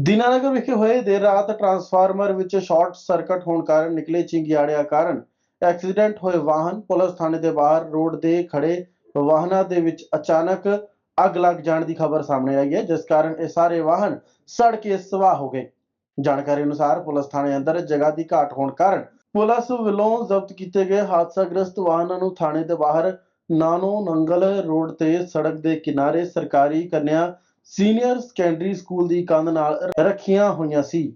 ਦੀਨਾਨਗਰ ਵਿਖੇ ਹੋਏ ਦੇਰ ਰਾਤ ਟਰਾਂਸਫਾਰਮਰ ਵਿੱਚ ਸ਼ਾਰਟ ਸਰਕਟ ਹੋਣ ਕਾਰਨ ਨਿਕਲੇ ਚਿੰਗਿਆੜਿਆਂ ਕਾਰਨ ਐਕਸੀਡੈਂਟ ਹੋਏ ਵਾਹਨ ਪੁਲਿਸ ਥਾਣੇ ਦੇ ਬਾਹਰ ਰੋਡ ਦੇ ਖੜੇ ਵਾਹਨਾਂ ਦੇ ਵਿੱਚ ਅਚਾਨਕ ਅੱਗ ਲੱਗ ਜਾਣ ਦੀ ਖਬਰ ਸਾਹਮਣੇ ਆਈ ਹੈ, ਜਿਸ ਕਾਰਨ ਇਹ ਸਾਰੇ ਵਾਹਨ ਸੜ ਕੇ ਸਵਾਹ ਹੋ ਗਏ। ਜਾਣਕਾਰੀ ਅਨੁਸਾਰ ਪੁਲਿਸ ਥਾਣੇ ਅੰਦਰ ਜਗ੍ਹਾ ਦੀ ਘਾਟ ਹੋਣ ਕਾਰਨ ਪੁਲਿਸ ਵੱਲੋਂ ਜ਼ਬਤ ਕੀਤੇ ਗਏ ਹਾਦਸਾਗ੍ਰਸਤ ਵਾਹਨਾਂ ਨੂੰ ਥਾਣੇ ਦੇ ਬਾਹਰ ਨਾਨੋ ਨੰਗਲ ਰੋਡ ਤੇ ਸੜਕ ਦੇ ਕਿਨਾਰੇ ਸਰਕਾਰੀ ਕੰਨਿਆ ਸੀਨੀਅਰ ਸੈਕੰਡਰੀ ਸਕੂਲ ਦੀ ਕੰਧ ਨਾਲ ਰੱਖੀਆਂ ਹੋਈਆਂ ਸੀ।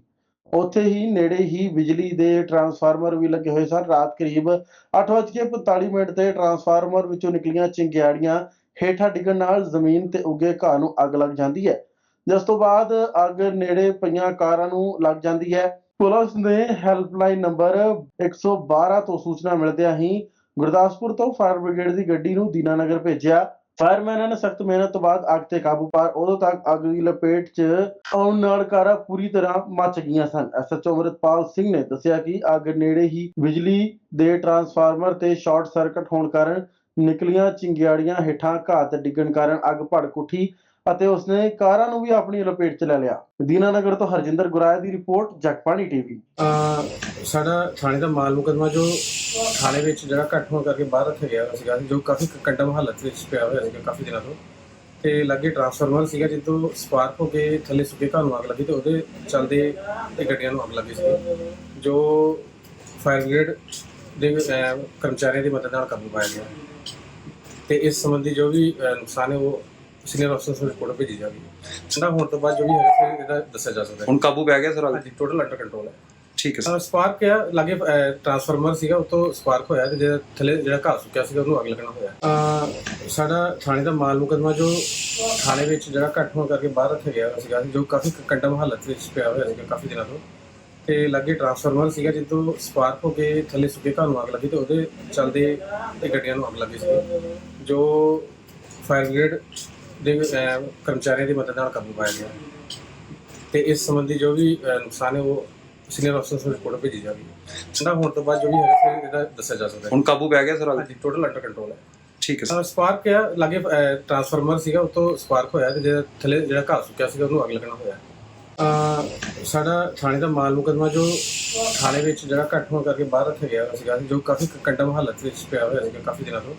ਉੱਥੇ ਹੀ ਨੇੜੇ ਹੀ ਬਿਜਲੀ ਦੇ ਟਰਾਂਸਫਾਰਮਰ ਵੀ ਲੱਗੇ ਹੋਏ ਸਨ। ਰਾਤ ਕਰੀਬ 8:45 ਮਿੰਟ ਤੇ ਟਰਾਂਸਫਾਰਮਰ ਵਿੱਚੋਂ ਨਿਕਲੀਆਂ ਚਿੰਗਿਆੜੀਆਂ ਹੇਠਾਂ ਡਿੱਗਣ ਨਾਲ ਜ਼ਮੀਨ ਤੇ ਉੱਗੇ ਘਾਹ ਨੂੰ ਅੱਗ ਲੱਗ ਜਾਂਦੀ ਹੈ। ਜਿਸ ਤੋਂ ਬਾਅਦ ਅੱਗ ਨੇੜੇ ਪਈਆਂ ਕਾਰਾਂ ਨੂੰ ਲੱਗ ਜਾਂਦੀ ਹੈ। ਪੁਲਿਸ ਨੇ ਹੈਲਪਲਾਈਨ ਨੰਬਰ 112 ਤੋਂ ਸੂਚਨਾ ਮਿਲਦਿਆਂ ਹੀ ਗੁਰਦਾਸਪੁਰ ਤੋਂ ਫਾਇਰ ਬ੍ਰਿਗੇਡ ਦੀ ਗੱਡੀ ਨੂੰ ਦੀਨਾਨਗਰ ਭੇਜਿਆ। ਫਾਇਰਮੈਨਾਂ ਨੇ ਸਖਤ ਮਿਹਨਤ ਤੋਂ ਬਾਅਦ ਅੱਗ ਤੇ ਕਾਬੂ ਪਾ ਉਦੋਂ ਤੱਕ ਅੱਗ ਦੀ ਲਪੇਟ 'ਚ ਆਉਣ ਨਾਲ ਕਾਰਾਂ ਪੂਰੀ ਤਰ੍ਹਾਂ ਮੱਚ ਗਈਆਂ ਸਨ। ਐਸਐਚਓ ਅਮਰਤਪਾਲ ਸਿੰਘ ਨੇ ਦੱਸਿਆ ਕਿ ਅੱਗ ਨੇੜੇ ਹੀ ਬਿਜਲੀ ਦੇ ਟਰਾਂਸਫਾਰਮਰ ਤੇ ਸ਼ਾਰਟ ਸਰਕਟ ਹੋਣ ਕਾਰਨ ਨਿਕਲੀਆਂ ਚਿੰਗਿਆੜੀਆਂ ਹੇਠਾਂ ਘਾਤ ਡਿੱਗਣ ਕਾਰਨ ਅੱਗ ਭੜਕ ਉੱਠੀ ਅਤੇ ਉਸਨੇ ਕਾਰਾਂ ਨੂੰ ਵੀ ਆਪਣੀ ਲਪੇਟ 'ਚ ਲੈ ਲਿਆ। ਦੀਨਾਨਗਰ ਤੋਂ ਹਰਜਿੰਦਰ ਗੁਰਾਇਆ ਦੀ ਰਿਪੋਰਟ, ਜਗਬਾਣੀ ਟੀਵੀ। ਸਾਡਾ ਥਾਣੇ ਦਾ ਮਾਲ ਮੁਕਦਮਾ ਜੋ ਥਾਣੇ ਵਿੱਚ ਜਿਹੜਾ ਘੱਟ ਹੋਣ ਕਰਕੇ ਬਾਹਰ ਰੱਖਿਆ ਗਿਆ ਸੀਗਾ, ਜੋ ਕਾਫੀ ਕੰਡਮ ਹਾਲਤ ਵਿੱਚ ਪਿਆ ਹੋਇਆ ਸੀਗਾ ਕਾਫੀ ਦਿਨਾਂ ਤੋਂ। ਤੇ ਲੱਗੇ ਟਰਾਂਸਫਾਰਮਰ ਸੀਗਾ, ਜਿੱਦੋਂ ਸਪਾਰਕ ਹੋ ਕੇ ਥੱਲੇ ਸੁੱਕੇ ਘਰ ਨੂੰ ਅੱਗ ਲੱਗੀ ਤੇ ਉਹਦੇ ਚਲਦੇ ਇਹ ਗੱਡੀਆਂ ਨੂੰ ਅੱਗ ਲੱਗੀ ਸੀ ਜੋ ਫਾਇਰ ਬ੍ਰਿਗੇਡ ਦੇ ਕਰਮਚਾਰੀਆਂ ਦੀ ਮਦਦ ਨਾਲ ਕਾਬੂ ਪਾਇਆ ਗਿਆ। ਤੇ ਇਸ ਸੰਬੰਧੀ ਜੋ ਵੀ ਨੁਕਸਾਨ ਹੈ ਉਹ ਸੀਨੀਅਰ ਅਫਸਰ ਨੂੰ ਰਿਪੋਰਟ ਭੇਜੀ ਜਾਵੇਗੀ ਠੰਡਾ ਹੋਣ ਤੋਂ ਬਾਅਦ ਜੋ ਵੀ ਹੈਗਾ ਫਿਰ ਇਹਦਾ ਦੱਸਿਆ ਜਾ ਸਕਦਾ ਹੁਣ ਕਾਬੂ ਪੈ ਗਿਆ ਸਰ ਹਾਂਜੀ ਟੋਟਲ ਅੰਡਰ ਕੰਟਰੋਲ ਹੈ। ਠੀਕ ਹੈ ਸਰ। ਸਪਾਰਕ ਆ ਲਾਗੇ ਟਰਾਂਸਫਾਰਮਰ ਸੀਗਾ ਉਤੋਂ ਸਪਾਰਕ ਹੋਇਆ ਤੇ ਜਿਹੜਾ ਥੱਲੇ ਜਿਹੜਾ ਘਾਹ ਸੁੱਕਿਆ ਸੀਗਾ ਉਹਨੂੰ ਅੱਗ ਲੱਗਣਾ ਹੋਇਆ। ਅਹ ਸਾਡਾ ਥਾਣੇ ਦਾ ਮਾਲ ਮੁਕਦਮਾ ਜੋ ਥਾਣੇ ਵਿੱਚ ਜਿਹੜਾ ਘੱਟ ਹੋਣ ਕਰਕੇ ਬਾਹਰ ਰੱਖਿਆ ਗਿਆ ਸੀਗਾ ਜੋ ਕਾਫੀ ਕੰਡਮ ਹਾਲਤ ਵਿੱਚ ਪਿਆ ਹੋਇਆ ਸੀਗਾ ਕਾਫੀ ਦਿਨਾਂ ਤੋਂ। ਤੇ ਲੱਗੇ ਟਰਾਂਸਫਾਰਮਰ ਸੀਗਾ ਜਿੱਦੋਂ ਸਪਾਰਕ ਹੋ ਕੇ ਥੱਲੇ ਸੁੱਕੇ ਘਰ ਨੂੰ ਅੱਗ ਲੱਗੀ ਤੇ ਉਹਦੇ ਚੱਲਦੇ ਇਹ ਗੱਡੀਆਂ ਨੂੰ ਅੱਗ ਲੱਗੀ ਸੀ ਜੋ ਫਾਇਰ ਬ੍ਰਿਗੇਡ ਦੇ ਅਹ, ਕਰਮਚਾਰੀਆਂ ਦੀ ਮਦਦ ਨਾਲ ਕਾਬੂ ਪਾਇਆ ਗਿਆ। ਤੇ ਇਸ ਸੰਬੰਧੀ ਜੋ ਵੀ ਅਹ, ਨੁਕਸਾਨ ਹੈ ਉਹ ਸੀਨੀਅਰ ਅਫਸਰ ਨੂੰ ਰਿਪੋਰਟ ਭੇਜੀ ਜਾਵੇਗੀ। ਠੰਡਾ ਹੋਣ ਤੋਂ ਬਾਅਦ ਜੋ ਵੀ ਫਿਰ ਇਹਦਾ ਦੱਸਿਆ ਜਾ ਸਕਦਾ ਹੈ। ਹੁਣ ਕਾਬੂ ਪੈ ਗਿਆ ਸਰ ਹਾਂਜੀ ਟੋਟਲ ਅੰਡਰ ਕੰਟਰੋਲ ਹੈ। ਠੀਕ ਹੈ ਸਰ। ਸਪਾਰਕ ਆ ਲਾਗੇ ਟਰਾਂਸਫਾਰਮਰ ਸੀਗਾ ਉਤੋਂ ਸਪਾਰਕ ਹੋਇਆ ਤੇ ਜਿਹੜਾ ਥੱਲੇ ਜਿਹੜਾ ਘਾਹ ਸੁੱਕਿਆ ਸੀਗਾ ਉਹਨੂੰ ਅੱਗ ਲੱਗਣਾ ਹੋਇਆ। ਅਹ ਸਾਡਾ ਥਾਣੇ ਦਾ ਮਾਲ ਮੁਕਦਮਾ ਜੋ ਥਾਣੇ ਵਿੱਚ ਜਿਹੜਾ ਘੱਟ ਹੋਣ ਕਰਕੇ ਬਾਹਰ ਰੱਖਿਆ ਗਿਆ ਸੀਗਾ ਜੋ ਕਾਫੀ ਕੰਡਮ ਹਾਲਤ ਵਿੱਚ ਪਿਆ ਹੋਇਆ ਸੀਗਾ ਕਾਫੀ ਦਿਨਾਂ ਤੋਂ।